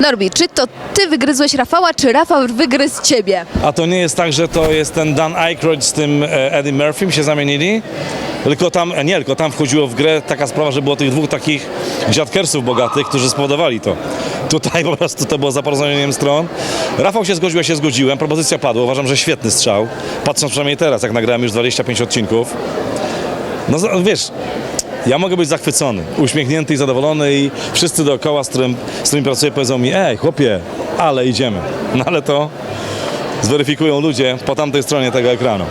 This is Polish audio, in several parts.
Norbi, czy to ty wygryzłeś Rafała, czy Rafał wygryzł ciebie? A to nie jest tak, że to jest ten Dan Aykroyd z tym e, Eddie Murphym się zamienili? Tylko tam, e, nie, tylko tam wchodziło w grę taka sprawa, że było tych dwóch takich dziadkersów bogatych, którzy spowodowali to. Tutaj po prostu to było za porozumieniem stron. Rafał się zgodził, ja się zgodziłem, propozycja padła, uważam, że świetny strzał. Patrząc przynajmniej teraz, jak nagrałem już 25 odcinków. No wiesz, ja mogę być zachwycony, uśmiechnięty i zadowolony i wszyscy dookoła, z, którym, z którymi pracuję, powiedzą mi, ej chłopie, ale idziemy. No ale to zweryfikują ludzie po tamtej stronie tego ekranu.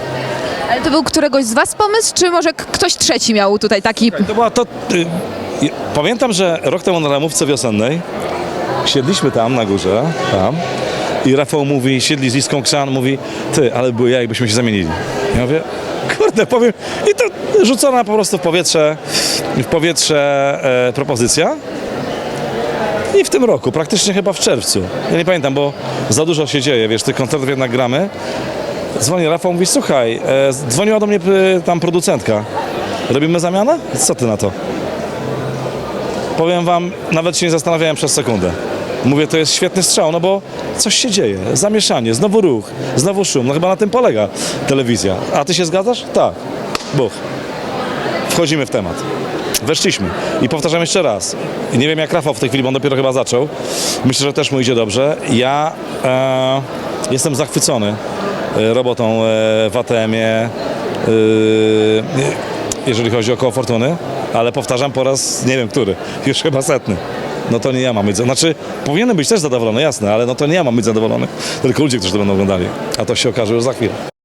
Ale to był któregoś z was pomysł, czy może k- ktoś trzeci miał tutaj taki... To była to... Y, y, pamiętam, że rok temu na ramówce wiosennej siedliśmy tam na górze, tam i Rafał mówi, siedli z Iską Krzan, mówi, ty, ale były ja, jakbyśmy się zamienili. Ja mówię, kurde, powiem, i to rzucona po prostu w powietrze, w powietrze e, propozycja. I w tym roku, praktycznie chyba w czerwcu. Ja nie pamiętam, bo za dużo się dzieje, wiesz, tych koncertów jednak gramy. Dzwoni Rafał, mówi, słuchaj, e, dzwoniła do mnie y, tam producentka. Robimy zamianę? Co ty na to? Powiem wam, nawet się nie zastanawiałem przez sekundę. Mówię, to jest świetny strzał, no bo coś się dzieje, zamieszanie, znowu ruch, znowu szum. No chyba na tym polega telewizja. A ty się zgadzasz? Tak. Buch. Wchodzimy w temat. Weszliśmy. I powtarzam jeszcze raz. Nie wiem jak Rafał w tej chwili, bo on dopiero chyba zaczął. Myślę, że też mu idzie dobrze. Ja e, jestem zachwycony e, robotą e, w ATM-ie, e, jeżeli chodzi o koło Fortuny, ale powtarzam po raz, nie wiem który, już chyba setny. No to nie ja mam być, znaczy powinienem być też zadowolony, jasne, ale no to nie ja mam być zadowolony, tylko ludzie, którzy to będą oglądali, a to się okaże już za chwilę.